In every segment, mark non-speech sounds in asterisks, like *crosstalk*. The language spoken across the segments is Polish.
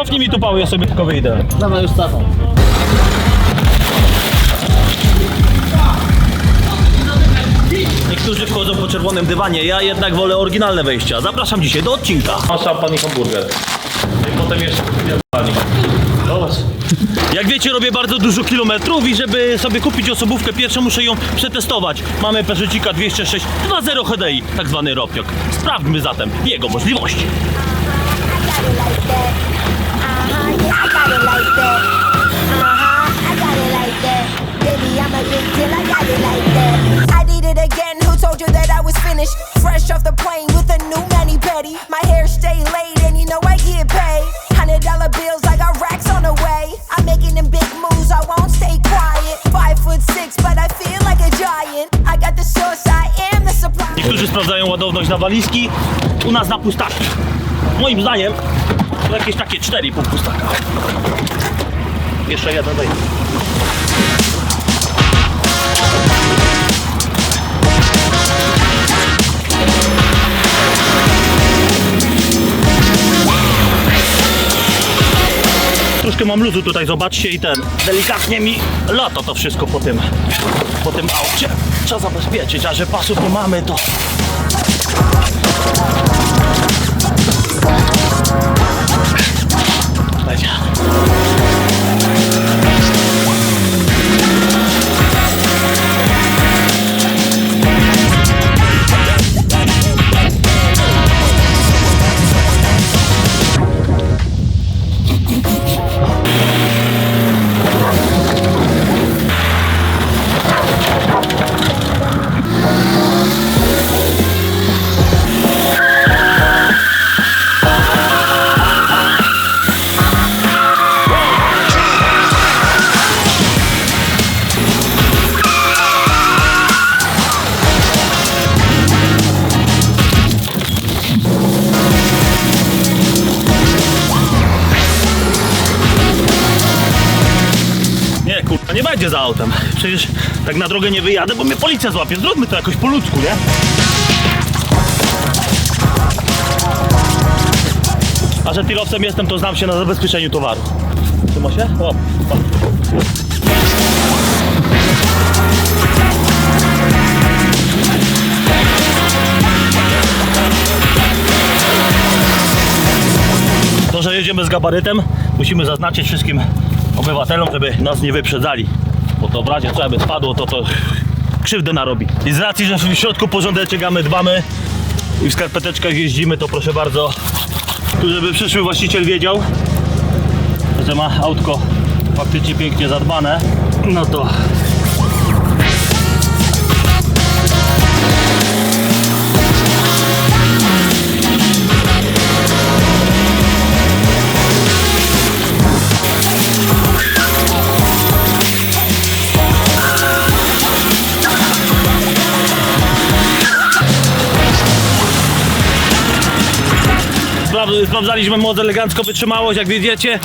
Cofnij mi tu Paweł, ja sobie tylko wyjdę. Dobra, już cofam. Niektórzy wchodzą po czerwonym dywanie, ja jednak wolę oryginalne wejścia. Zapraszam dzisiaj do odcinka. Masz szampan i hamburger. I potem jeszcze kupię Zobacz. Jak wiecie, robię bardzo dużo kilometrów i żeby sobie kupić osobówkę pierwszą, muszę ją przetestować. Mamy Peugeotika 206 2.0 HDI, tak zwany ropiok. Sprawdźmy zatem jego możliwości. Walizki, u nas na pustaki. Moim zdaniem to jakieś takie 4,5 pustaka. Jeszcze jeden daj. Troszkę mam luzu tutaj, zobaczcie i ten delikatnie mi lata to wszystko po tym, po tym aucie. Trzeba zabezpieczyć, a że pasów nie mamy to Bye. Autem. Przecież tak na drogę nie wyjadę, bo mnie policja złapie. Zróbmy to jakoś po ludzku, nie? A że tirowcem jestem, to znam się na zabezpieczeniu towaru. Trzyma się? O. To, że jedziemy z gabarytem, musimy zaznaczyć wszystkim obywatelom, żeby nas nie wyprzedzali. Bo to w razie co by spadło, to to krzywdę narobi. I z racji, że w środku porządeczek mamy, dbamy i w skarpeteczkach jeździmy, to proszę bardzo, tu żeby przyszły właściciel wiedział, że ma autko faktycznie pięknie zadbane, no to Sprawdzaliśmy moc elegancko wytrzymałość, jak widzicie.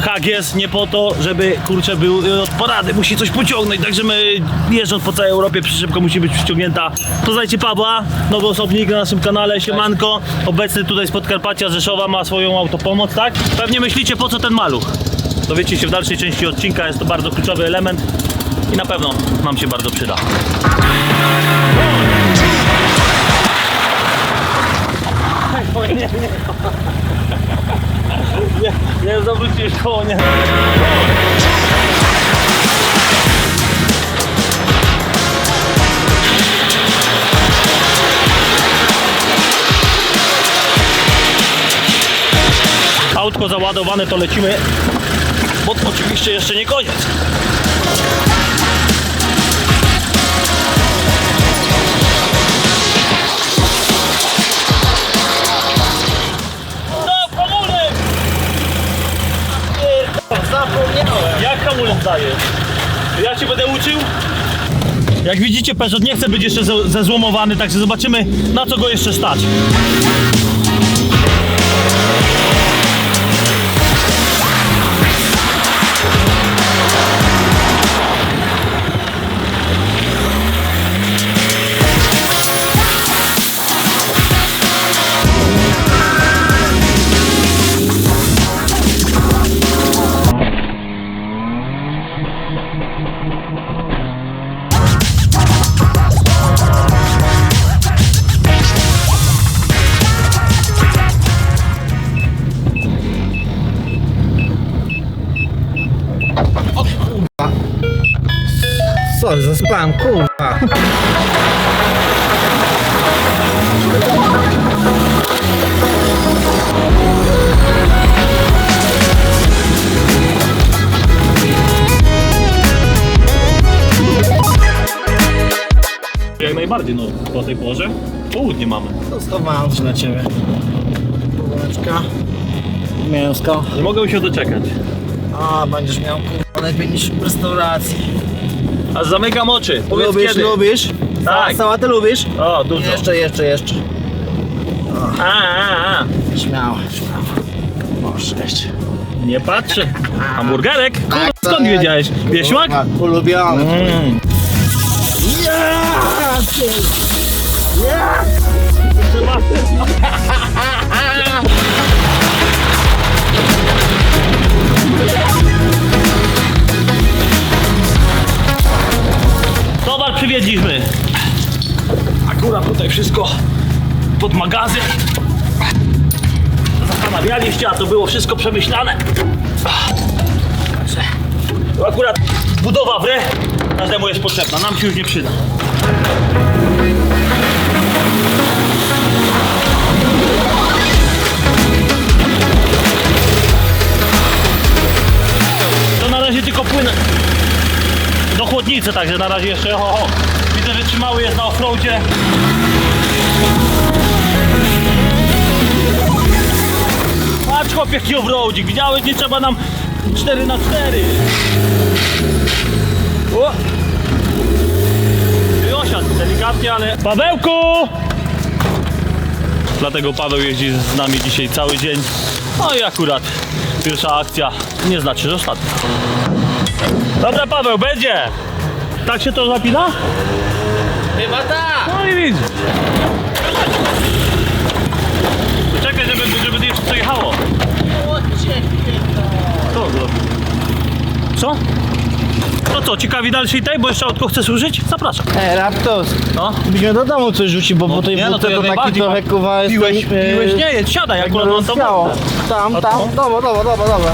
Hak jest nie po to, żeby kurczę był y, od porady, musi coś pociągnąć, także my jeżdżąc po całej Europie przyczepka musi być przyciągnięta. Poznajcie Pawła, nowy osobnik na naszym kanale, Siemanko, obecny tutaj z Podkarpacia Rzeszowa, ma swoją autopomoc, tak? Pewnie myślicie po co ten maluch? Dowiecie się w dalszej części odcinka, jest to bardzo kluczowy element i na pewno nam się bardzo przyda. Nie, nie zawróciłeś koło, nie. Autko załadowane, to lecimy, bo oczywiście jeszcze nie koniec. Zapomniałem. Jak hamulec dajesz? Ja ci będę uczył? Jak widzicie, Peugeot nie chce być jeszcze ze- zezłomowany, także zobaczymy na co go jeszcze stać. Zaspałem, kurwa. Jak najbardziej, no po tej porze. Południe mamy. To schowałem coś dla ciebie. Bułeczka. Mięsko. Nie mogę się doczekać. A, będziesz miał kurwa lepiej niż w restauracji. A zamykam oczy. Powiedz lubisz, kiedy. lubisz? Tak. Sałatę lubisz? O, dużo. Jeszcze, jeszcze, jeszcze. A, a, a. Śmiało, śmiało. Możesz. Nie patrzę. Hamburgerek? Kurwa, skąd wiedziałeś? Wieśmak? Ulubiony. Mm. Towar *laughs* przywieźliśmy. Akurat tutaj wszystko pod magazyn. Zastanawialiście, a to było wszystko przemyślane. Akurat budowa w re każdemu jest potrzebna, nam się już nie przyda. To na razie tylko płynę do chłodnicy, także na razie jeszcze ho, ho. Widzę, że trzymały jest na offroadzie. Patrz chłopie, jaki offroadzik, widziałeś, nie trzeba nam 4 na 4 o! Wyosiadł delikatnie, ale... Pawełku! Dlatego Paweł jeździ z nami dzisiaj cały dzień. No i akurat pierwsza akcja nie znaczy, że ostatnia. Dobra Paweł, będzie! Tak się to zapina? Chyba tak. No i widzę. Czekaj, żeby, żeby jeszcze co jechało. Co zrobił? Co? No co, ciekawi dalszej tej, bo jeszcze autko chce służyć? Zapraszam. Ej, Raptos, No. byśmy do domu coś rzucił, bo po tej nie, no to to taki najbardziej, trochę bo kuwa jest. Piłeś, piłeś, nie, jedź, siadaj, akurat mam to. Tam, tam, dobra, dobra, dobra, dobra.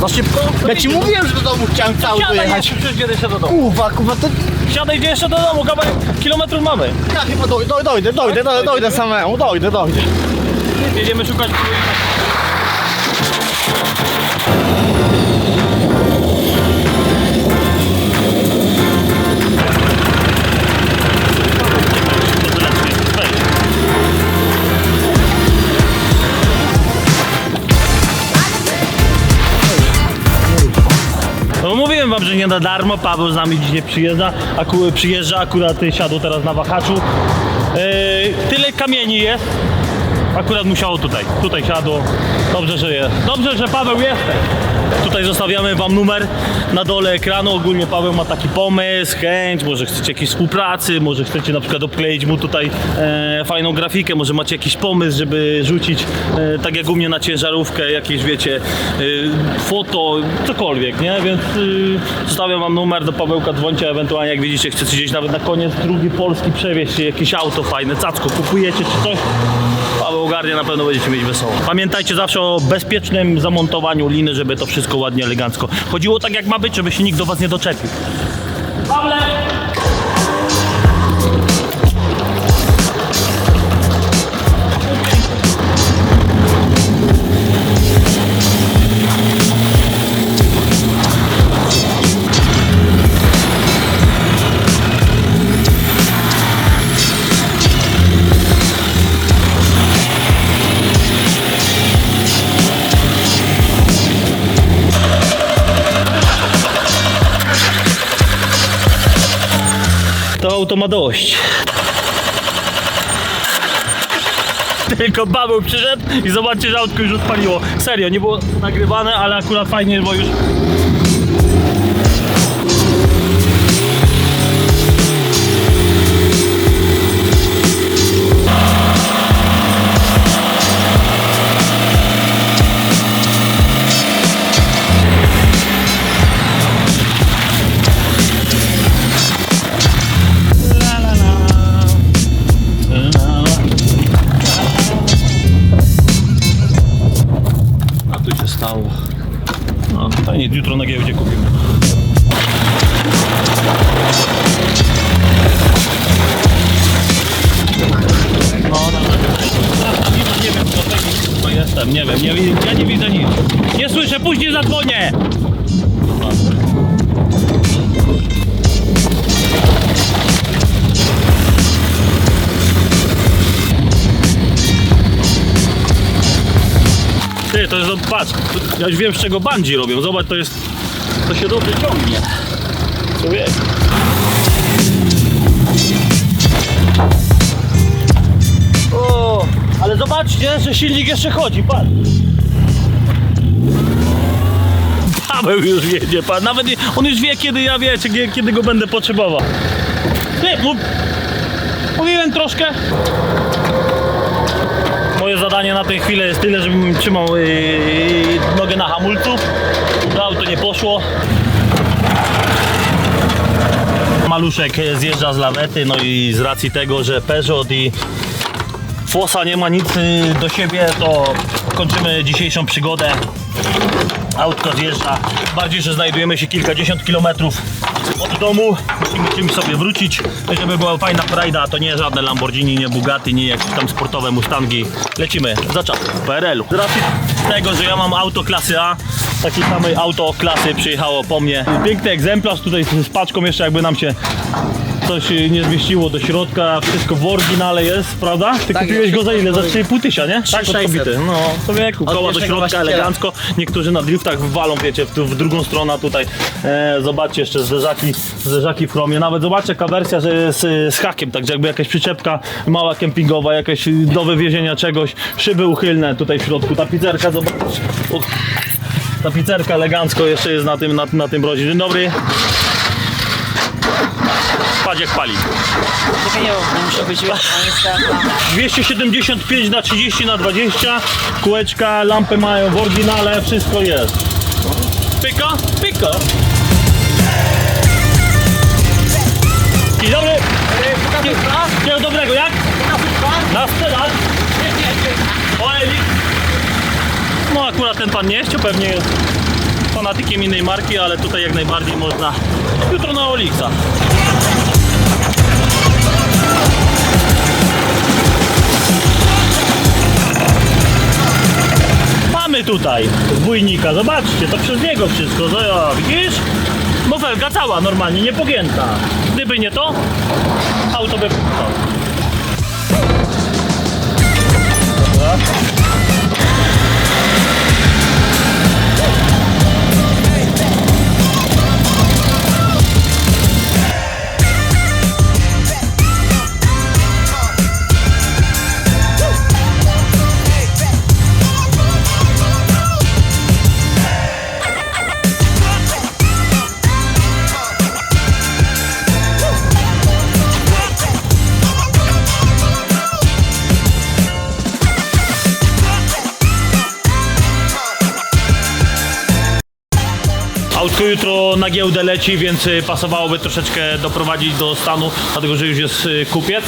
Za szybko? Ja ci mówiłem, że do domu chciałem cały Siadaj dojechać. jeszcze, przecież do domu. Kuwa, kuwa, to Siadaj gdzie jeszcze do domu, kawałek kilometrów mamy. ja chyba dojdę, dojdę, dojdę, dojdę, dojdę, dojdę samemu, dojdę, dojdę. Jedziemy szukać... wam, że nie na darmo, Paweł z nami dzisiaj przyjeżdża, aku, przyjeżdża, akurat siadł teraz na wahaczu. Yy, tyle kamieni jest, akurat musiało tutaj, tutaj siadło. Dobrze, że jest. Dobrze, że Paweł jesteś. Tutaj zostawiamy wam numer na dole ekranu. Ogólnie Paweł ma taki pomysł, chęć, może chcecie jakiejś współpracy, może chcecie na przykład obkleić mu tutaj e, fajną grafikę, może macie jakiś pomysł, żeby rzucić, e, tak jak u mnie na ciężarówkę, jakieś wiecie, e, foto, cokolwiek, nie? Więc e, zostawiam wam numer do Pawełka, dzwońcie ewentualnie, jak widzicie, chcecie gdzieś nawet na koniec drugi Polski przewieźć jakieś auto fajne, cacko kupujecie czy coś. Paweł ogarnia, na pewno będziecie mieć wesoło. Pamiętajcie zawsze o bezpiecznym zamontowaniu liny, żeby to wszystko ładnie, elegancko chodziło tak jak ma być, żeby się nikt do was nie doczepił. Pawle! Auto ma dość. Tylko Paweł przyszedł i zobaczcie, że autko już odpaliło. Serio, nie było nagrywane, ale akurat fajnie, bo już... ja nie widzę nic. Nie słyszę, później zadzwonię! Ty, to jest, patrz, ja już wiem z czego bandzi robią, zobacz, to jest, to się dobrze ciągnie. Człowiek. Ale zobaczcie, że silnik jeszcze chodzi, patrz. Paweł już wiedzie, pan. Nawet nie, on już wie, kiedy ja wiecie, kie- kiedy go będę potrzebował. Ty, mów, mówiłem troszkę. Moje zadanie na tę chwilę jest tyle, żebym trzymał yy, nogę na hamulcu. To auto nie poszło. Maluszek zjeżdża z lawety, no i z racji tego, że Peugeot i Fosa nie ma nic y, do siebie, to kończymy dzisiejszą przygodę. Autko zjeżdża, bardziej, że znajdujemy się kilkadziesiąt kilometrów od domu. Musimy czymś sobie wrócić, żeby była fajna frajda. To nie żadne Lamborghini, nie Bugatti, nie jakieś tam sportowe Mustangi. Lecimy za czas w PRL-u. Z racji tego, że ja mam auto klasy A, takiej samej auto klasy przyjechało po mnie. Piękny egzemplarz tutaj z paczką jeszcze jakby nam się coś nie zmieściło do środka, wszystko w oryginale jest, prawda? Ty Tak kupiłeś jest, go za ile? Za wszystko 3,5 tysiąca, nie? Tak, od 3600. kobiety. No, człowieku, Od koła do pierwszego środka właściciela. elegancko. Niektórzy na driftach walą, wiecie, w, w drugą stronę tutaj. E, zobaczcie jeszcze zderzaki, zderzaki w chromie. Nawet zobaczcie jaka wersja, że jest y, z hakiem, także jakby jakaś przyczepka mała kempingowa, jakieś do wywiezienia czegoś. Szyby uchylne tutaj w środku. Tapicerka, zobacz. O, tapicerka elegancko jeszcze jest na tym, na, na tym brodzie. Dzień dobry. Patrz jak pali. Muszę być Państwa. 275 na 30 na 20 kółeczka, lampy mają w oryginale, wszystko jest. Pyka, pyka Dzień dobry. Dzień dobrego, jak? Na sprzedaż. Oeli No akurat ten pan nie chciał, pewnie jest fanatykiem innej marki, ale tutaj jak najbardziej można jutro na Olixa Mamy tutaj dwójnika, zobaczcie, to przez niego wszystko, no ja, widzisz? Mofelka cała normalnie, nie pogięta. Gdyby nie to, auto by... Dobra. Jutro na giełdę leci, więc y, pasowałoby troszeczkę doprowadzić do stanu, dlatego że już jest y, kupiec.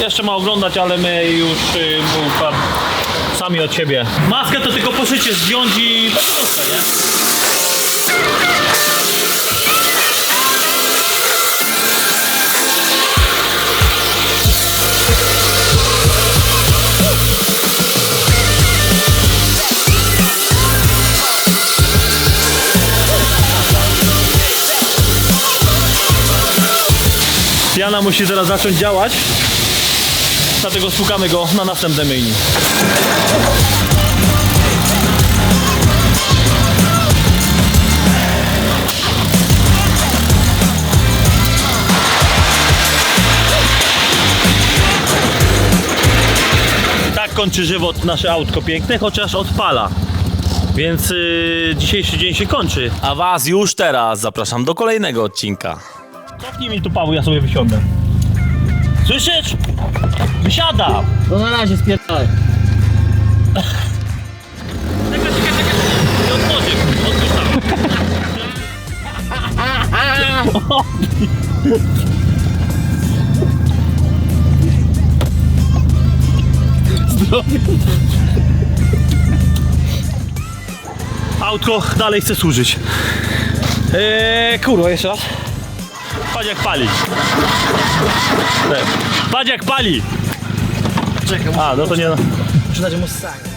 Jeszcze ma oglądać, ale my już y, sami od siebie. Maskę to tylko poszycie zdjąć i proste, nie? Jana musi zaraz zacząć działać, dlatego spukamy go na następne myjni. Tak, kończy żywot nasze autko piękne, chociaż odpala. Więc yy, dzisiejszy dzień się kończy. A was już teraz zapraszam do kolejnego odcinka. Cofnij mi tu Paweł, ja sobie wysiądę. Słyszysz? Wysiada! No na razie spierdalaj. Czekaj, czekaj, czekaj. Nie otworzy, otwórz tam. Autko dalej chce służyć. Eee, kurwa, jeszcze raz. Patrz jak pali. Tak. Patrz jak pali. Czekaj, A, no to nie... muszę dać mu ssanie.